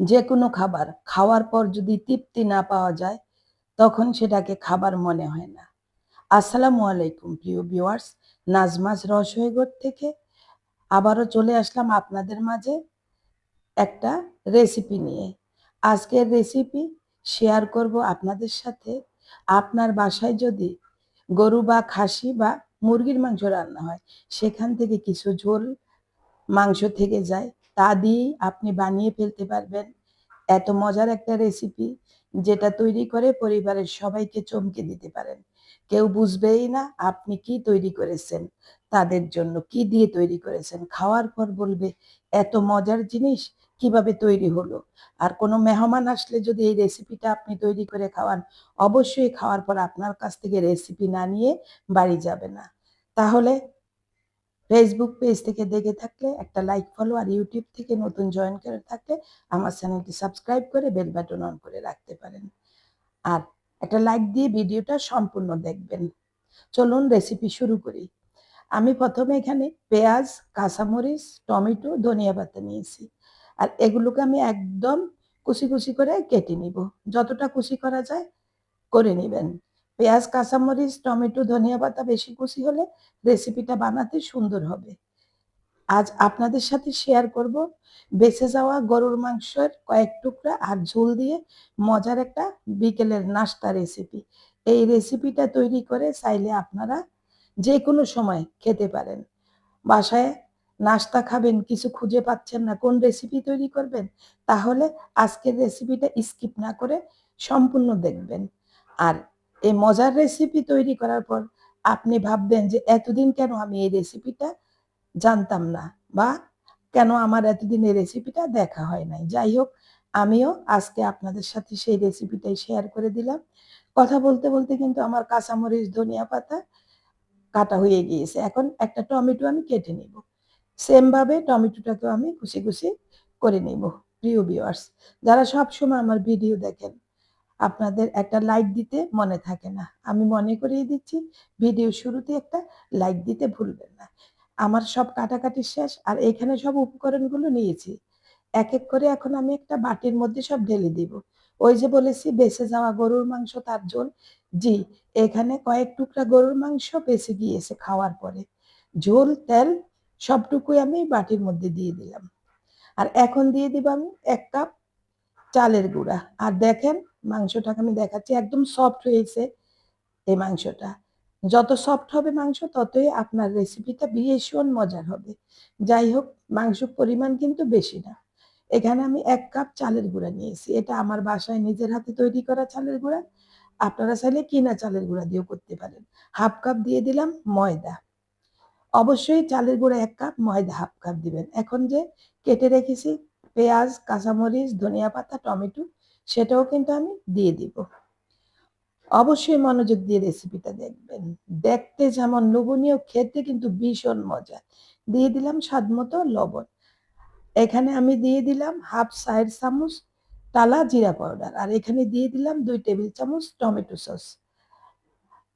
যে কোনো খাবার খাওয়ার পর যদি তৃপ্তি না পাওয়া যায়, তখন সেটাকে খাবার মনে হয় না। আসসালামু আলাইকুম, প্রিয় ভিউয়ার্স। নাজমাজ রসইগর থেকে আবারও চলে আসলাম আপনাদের মাঝে একটা রেসিপি নিয়ে। আজকের রেসিপি শেয়ার করব আপনাদের সাথে। আপনার বাসায় যদি গরু বা খাসি বা মুরগির মাংস রান্না হয়, সেখান থেকে কিছু ঝোল মাংস থেকে যায়। তা দিয়েই আপনি বানিয়ে ফেলতে পারবেন। এত মজার একটা রেসিপি যেটা তৈরি করে পরিবারের সবাইকে চমকে দিতে পারেন। কেউ বুঝবেই না আপনি কি তৈরি করেছেন, তাদের জন্য কি দিয়ে তৈরি করেছেন, খাওয়ার পর বলবে, এত মজার জিনিস, কীভাবে তৈরি হলো? আর কোনো মেহমান আসলে যদি এই রেসিপিটা আপনি তৈরি করে খাওয়ান, অবশ্যই খাওয়ার পর আপনার কাছ থেকে রেসিপি না নিয়ে বাড়ি যাবে না। তাহলে ফেসবুক পেজ থেকে দেখে থাকলে, একটা লাইক ফলো আর ইউটিউব থেকে নতুন জয়েন করে থাকলে আমার চ্যানেলটি সাবস্ক্রাইব করে বেল বাটন অন করে রাখতে পারেন। আর একটা লাইক দিয়ে ভিডিওটা সম্পূর্ণ দেখবেন। চলুন রেসিপি শুরু করি। আমি প্রথমে এখানে পেঁয়াজ, কাঁচামরিচ, টমেটো, ধনিয়া পাতা নিয়েছি। আর এগুলোকে আমি একদম কুচি কুচি করে কেটে নিব। যতটা কুচি করা যায়, করে নেবেন। পেঁয়াজ, কাঁচামরিচ, টমেটো, ধনিয়া পাতা বেশি কুচি হলে রেসিপিটা বানাতে সুন্দর হবে। আজ আপনাদের সাথে শেয়ার করব বেঁচে যাওয়া গরুর মাংসের কয়েক টুকরা আর ঝোল দিয়ে মজার একটা বিকেলের নাস্তা রেসিপি এই রেসিপিটা তৈরি করে চাইলে আপনারা যে কোনো সময় খেতে পারেন। বাসায় নাস্তা খাবেন, কিছু খুঁজে পাচ্ছেন না, কোন রেসিপি তৈরি করবেন, তাহলে আজকের রেসিপিটা স্কিপ না করে সম্পূর্ণ দেখবেন। আর এই মজার রেসিপি তৈরি করার পর আপনি ভাববেন যে এতদিন কেন আমি এই রেসিপিটা জানতাম না বা কেন আমার এতদিন এই রেসিপিটা দেখা হয় নাই। যাই হোক, আমিও আজকে আপনাদের সাথে সেই রেসিপিটাই শেয়ার করে দিলাম। কথা বলতে বলতে কিন্তু আমার কাঁচামরিচ, ধনিয়া পাতা কাটা হয়ে গিয়েছে। এখন একটা টমেটো আমি কেটে নিব। সেম ভাবে টমেটোটাকেও আমি কুচি কুচি করে নিব। প্রিয় ভিউয়ার্স যারা সবসময় আমার ভিডিও দেখেন আপনাদের একটা লাইক দিতে মনে থাকে না। আমি মনে করিয়ে দিচ্ছি ভিডিও শুরুতে একটা লাইক দিতে ভুলবেন না। আমার সব কাটাকাটি শেষ, আর এখানে সব উপকরণগুলো নিয়েছি। এক এক করে এখন আমি একটা বাটির মধ্যে সব ঢেলে দিব। ওই যে বলেছি, বেঁচে যাওয়া গরুর মাংস তার ঝোল জি, এখানে কয়েক টুকরা গরুর মাংস বেঁচে গিয়েছে খাওয়ার পরে। ঝোল, তেল, সবটুকুই আমি বাটির মধ্যে দিয়ে দিলাম। আর এখন দিয়ে দিব আমি এক কাপ চালের গুঁড়া। আর দেখেন মাংসটাকে আমি দেখাচ্ছি, একদম সফট হয়েছে এই মাংসটা। যত সফট হবে মাংস, ততই আপনার রেসিপিটা ভীষণ মজার হবে। যাই হোক, মাংস পরিমাণ কিন্তু বেশি না। এখানে আমি এক কাপ চালের গুঁড়া নিয়েছি। এটা আমার বাসায় নিজের হাতে তৈরি করা চালের গুঁড়া। আপনারা চাইলে কিনা চালের গুঁড়া দিয়েও করতে পারেন। হাফ কাপ দিয়ে দিলাম ময়দা। অবশ্যই চালের গুঁড়া এক কাপ, ময়দা হাফ কাপ দিবেন। এখন যে কেটে রেখেছি পেঁয়াজ, কাঁচামরিচ, ধনিয়া পাতা, টমেটো, সেটাও কিন্তু আমি দিয়ে দিব। অবশ্যই মনোযোগ দিয়ে রেসিপিটা দেখবেন। দেখতে যেমন লোভনীয়, খেতে কিন্তু ভীষণ মজা। দিয়ে দিলাম স্বাদ মতো লবণ। এখানে আমি দিয়ে দিলাম হাফ সাইড চামচ টালা জিরা পাউডার আর এখানে দিয়ে দিলাম দুই টেবিল চামচ টমেটো সস।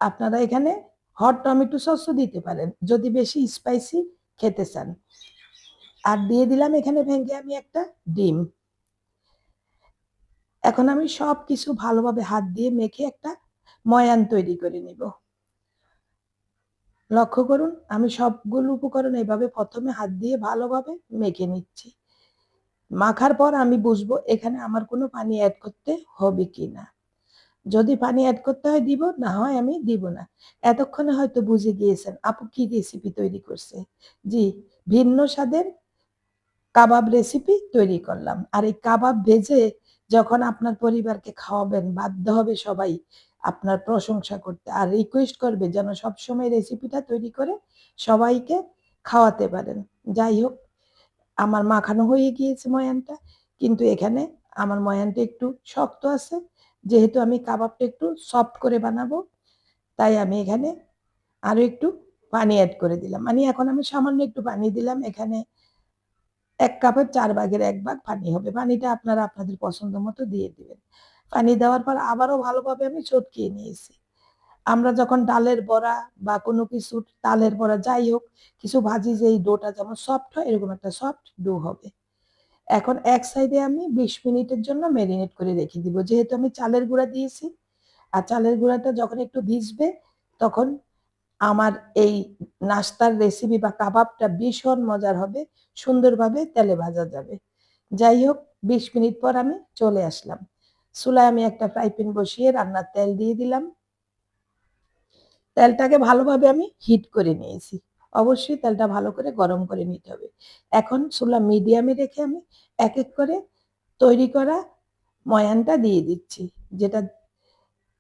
আপনারা এখানে হট টমেটো সসও দিতে পারেন, যদি বেশি স্পাইসি খেতে চান। আর দিয়ে দিলাম এখানে ভেঙে আমি একটা ডিম। এখন আমি সব কিছু ভালোভাবে হাত দিয়ে মেখে একটা ময়ান তৈরি করে নিব। লক্ষ্য করুন, আমি সবগুলো উপকরণ এভাবে প্রথমে হাত দিয়ে ভালোভাবে মেখে নিচ্ছি। মাখার পর আমি বুঝব এখানে আমার কোনো পানি অ্যাড করতে হবে কি না যদি পানি অ্যাড করতে হয় দিব, না হয় আমি দিব না। এতক্ষণে হয়তো বুঝে গিয়েছেন আপু কি রেসিপি তৈরি করছে। জি, ভিন্ন স্বাদের কাবাব রেসিপি তৈরি করলাম। আর এই কাবাব ভেজে যখন আপনার পরিবারকে খাওয়াবেন, বাধ্য হবে সবাই আপনার প্রশংসা করতে। আর রিকোয়েস্ট করবে যেন সবসময় রেসিপিটা তৈরি করে সবাইকে খাওয়াতে পারেন। যাই হোক, আমার মাখানো হয়ে গিয়েছে ময়ানটা, কিন্তু এখানে আমার ময়ানটা একটু শক্ত আছে। যেহেতু আমি কাবাবটা একটু সফট করে বানাবো, তাই আমি এখানে আরও একটু পানি অ্যাড করে দিলাম। মানে এখন আমি সামান্য একটু পানি দিলাম। এখানে এক কাপের চার ভাগের এক ভাগ পানি হবে পানিটা আপনারা আপনাদের পছন্দ মতো দিয়ে দিবেন পানি দেওয়ার পর আবারও ভালোভাবে আমি চটকিয়ে নিয়েছি আমরা যখন ডালের বড়া বা কোনো কিছু, তালের বড়া যাই হোক, কিছু ভাজি যে এই ডোটা যেমন সফট হয়, এরকম একটা সফট ডো হবে এখন এক সাইডে আমি ২০ মিনিটের জন্য ম্যারিনেট করে রেখে দিব। যেহেতু আমি চালের গুঁড়া দিয়েছি। আর চালের গুঁড়াটা যখন একটু ভিজবে, তখন আমার এই নাস্তার রেসিপি বা কাবাবটা ভীষণ মজার হবে। সুন্দরভাবে তেলে ভাজা যাবে। যাই হোক ২০ মিনিট পর আমি চলে আসলাম। চুলায় আমি একটা ফ্রাই প্যান বসিয়ে রান্নার তেল দিয়ে দিলাম। তেলটাকে ভালোভাবে আমি হিট করে নিয়েছি। অবশ্যই তেলটা ভালো করে গরম করে নিতে হবে। এখন চুলা মিডিয়ামে রেখে আমি এক, এক করে তৈরি করা ময়ানটা দিয়ে দিচ্ছি। যেটা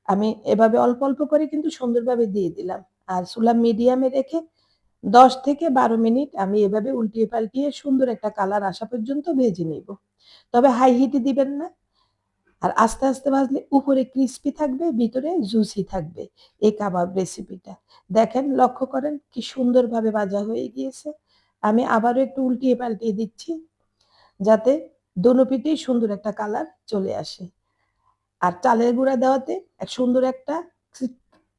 আমি এভাবে অল্প, অল্প করে কিন্তু সুন্দরভাবে দিয়ে দিলাম। আর চুলা মিডিয়ামে রেখে ১০ থেকে ১২ মিনিট আমি এভাবে উল্টিয়ে পাল্টিয়ে সুন্দর একটা কালার আসা পর্যন্ত ভেজে নিব। তবে হাই হিটে দিবেন না। আর আস্তে, আস্তে ভাজলে উপরে ক্রিস্পি থাকবে, ভিতরে জুসি থাকবে এই কাবাব রেসিপিটা। দেখেন লক্ষ্য করেন কি সুন্দরভাবে ভাজা হয়ে গিয়েছে। আমি আবারও একটু উল্টিয়ে পাল্টিয়ে দিচ্ছি। যাতে দোনো পিঠেই সুন্দর একটা কালার চলে আসে। আর চালের গুঁড়া দেওয়াতে এক সুন্দর একটা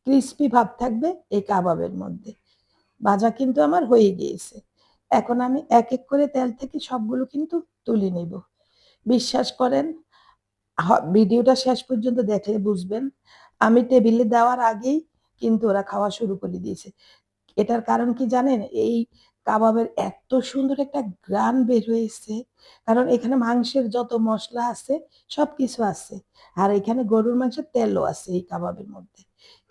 ক্রিসপি ভাব থাকবে এই কাবাবের মধ্যে। ভাজা কিন্তু আমার হয়ে গিয়েছে। এখন আমি এক, এক করে তেল থেকে সবগুলো কিন্তু তুলে নিব। বিশ্বাস করেন ভিডিওটা শেষ পর্যন্ত দেখলে বুঝবেন। আমি টেবিলে দেওয়ার আগেই কিন্তু ওরা খাওয়া শুরু করে দিয়েছে। এটার কারণ কি জানেন? এই কাবাবের এত সুন্দর একটা ঘ্রাণ বের হয়েছে। কারণ এখানে মাংসের যত মশলা আছে সব কিছু আছে। আর এখানে গরুর মাংসের তেলও আছে এই কাবাবের মধ্যে।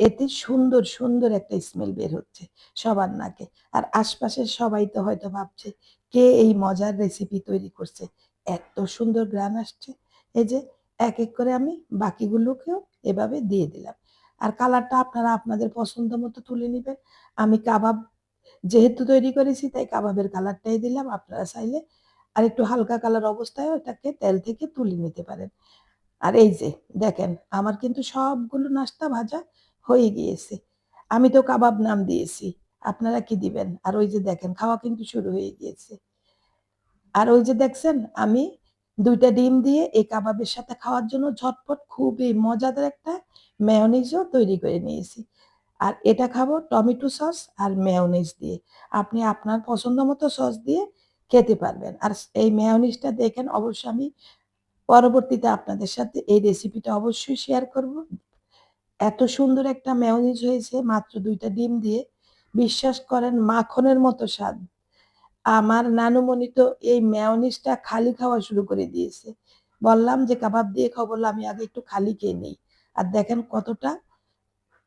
এতে সুন্দর, সুন্দর একটা স্মেল বের হচ্ছে সবার নাকে। আর আশপাশের সবাই তো হয়তো ভাবছে, কে এই মজার রেসিপি তৈরি করছে? এত সুন্দর ঘ্রাণ আসছে। এই যে এক, এক করে আমি বাকিগুলোকেও এভাবে দিয়ে দিলাম। আর কালারটা আপনারা আপনাদের পছন্দ মতো তুলে নেবেন আমি কাবাব যেহেতু তৈরি করেছি, তাই কাবাবের কালারটাই দিলাম। আপনারা চাইলে আর একটু হালকা কালার অবস্থায় ওটাকে তেল থেকে তুলে নিতে পারেন। আর এই যে, দেখেন, আমার কিন্তু সবগুলো নাস্তা ভাজা হয়ে গিয়েছে। আমি তো কাবাব নাম দিয়েছি। আপনারা কি দিবেন? আর ওই যে দেখেন, খাওয়া কিন্তু শুরু হয়ে গিয়েছে। আর ওই যে দেখছেন, আমি দুইটা ডিম দিয়ে এই কাবাবের সাথে খাওয়ার জন্য ঝটপট খুবই মজাদার একটা মেয়োনিজও তৈরি করে নিয়েছি। আর এটা খাব টমেটো সস আর মেয়োনিজ দিয়ে। আপনি আপনার পছন্দ মতো সস দিয়ে খেতে পারবেন। আর এই মেয়োনিজটা দেখেন অবশ্যই আমি পরবর্তীতে আপনাদের সাথে এই রেসিপিটা অবশ্যই শেয়ার করব। এত সুন্দর একটা মেয়োনিজ হয়েছে মাত্র দুইটা ডিম দিয়ে। বিশ্বাস করেন মাখনের মতো স্বাদ। আমার নানুমণি তো এই মেয়োনিজটা খালি খাওয়া শুরু করে দিয়েছে। বললাম যে কাবাব দিয়ে খাব, আমি আগে একটু খালি খেয়ে নিই আর দেখেন কতটা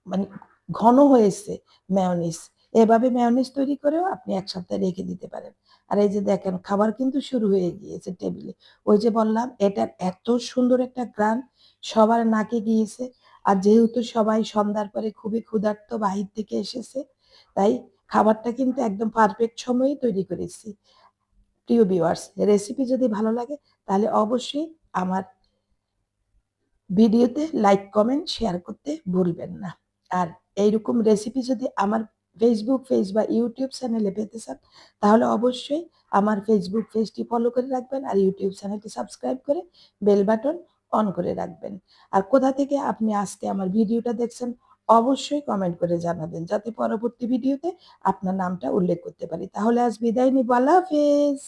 মানে ঘন হয়েছে মেয়োনিজ। এভাবে মেয়োনিজ তৈরি করেও আপনি এক সপ্তাহ রেখে দিতে পারেন। আর এই যে দেখেন খাবার কিন্তু শুরু হয়ে গিয়েছে টেবিলে। ওই যে বললাম এটার এত সুন্দর একটা ঘ্রাণ সবার নাকে গিয়েছে। আর যেহেতু সবাই সন্ধ্যার পরে খুবই ক্ষুধার্ত বাহির থেকে এসেছে, তাই খাবারটা কিন্তু একদম পারফেক্ট সময়েই তৈরি করেছি। প্রিয় ভিউয়ার্স রেসিপি যদি ভালো লাগে তাহলে অবশ্যই আমার ভিডিওতে লাইক, কমেন্ট, শেয়ার করতে ভুলবেন না। আর এইরকম রেসিপি যদি আমার ফেসবুক পেজ বা ইউটিউব চ্যানেলে পেতে চান, তাহলে অবশ্যই আমার ফেসবুক পেজটি ফলো করে রাখবেন। আর ইউটিউব চ্যানেলটি সাবস্ক্রাইব করে বেল বাটন অন করে রাখবেন। আর কোথা থেকে আপনি আজকে আমার ভিডিওটা দেখছেন, অবশ্যই কমেন্ট করে জানাবেন। যাতে পরবর্তী ভিডিওতে আপনার নামটা উল্লেখ করতে পারি। তাহলে আজ বিদায় নিব। আল্লাহ হাফেজ।